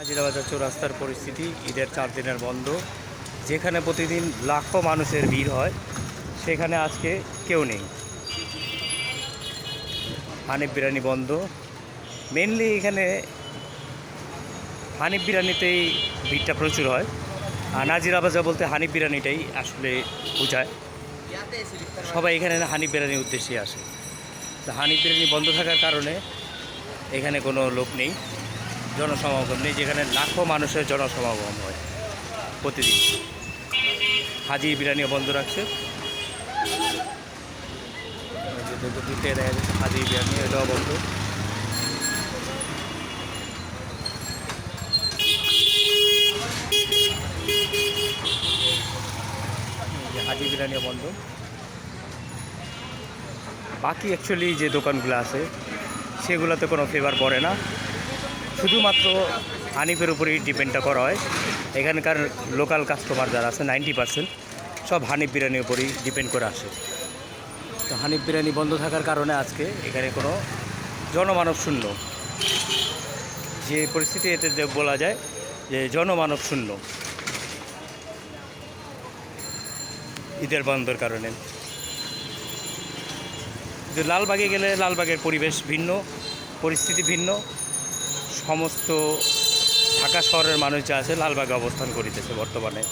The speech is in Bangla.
হাজিরাবাজার চৌরাস্তার পরিস্থিতি, ঈদের চার দিনের বন্ধ। যেখানে প্রতিদিন লাখো মানুষের ভিড় হয়, সেখানে আজকে কেউ নেই। হানিফ বিরিয়ানি বন্ধ। মেনলি এখানে হানিফ বিরিয়ানিতেই ভিড়টা প্রচুর হয়। আর নাজিরাবাজা বলতে হানিফ বিরিয়ানিটাই আসলে বোঝায়। সবাই এখানে হানিফ বিরিয়ানির উদ্দেশ্যে আসে। তো হানিফ বিরিয়ানি বন্ধ থাকার কারণে এখানে কোনো লোক নেই। জনসমাগম নেই, যেখানে লাখো মানুষের জনসমাগম হয় প্রতিদিন। হাজি বিরিয়ানিও বন্ধ রাখছে। হাজি বিরিয়ানি, এটাও বন্ধ। হাজি বিরিয়ানিও বন্ধ। বাকি অ্যাকচুয়ালি যে দোকানগুলো আছে, সেগুলোতে কোনো ফেভার পড়ে না। শুধুমাত্র হানিফের উপরেই ডিপেন্ডটা করা হয়। এখানকার লোকাল কাস্টমার যারা আছে নাইনটি পার্সেন্ট সব হানিফ বিরিয়ানির উপরেই ডিপেন্ড করে আসে। তো হানিফ বিরিয়ানি বন্ধ থাকার কারণে আজকে এখানে কোনো জনমানব শূন্য। যে পরিস্থিতি এতে বলা যায় যে জনমানব শূন্য। ঈদের বন্ধর কারণে। লালবাগে গেলে লালবাগের পরিবেশ ভিন্ন, পরিস্থিতি ভিন্ন। সমস্ত ঢাকা শহরের মানুষ যা আছে লালবাগে অবস্থান করিতেছে বর্তমানে।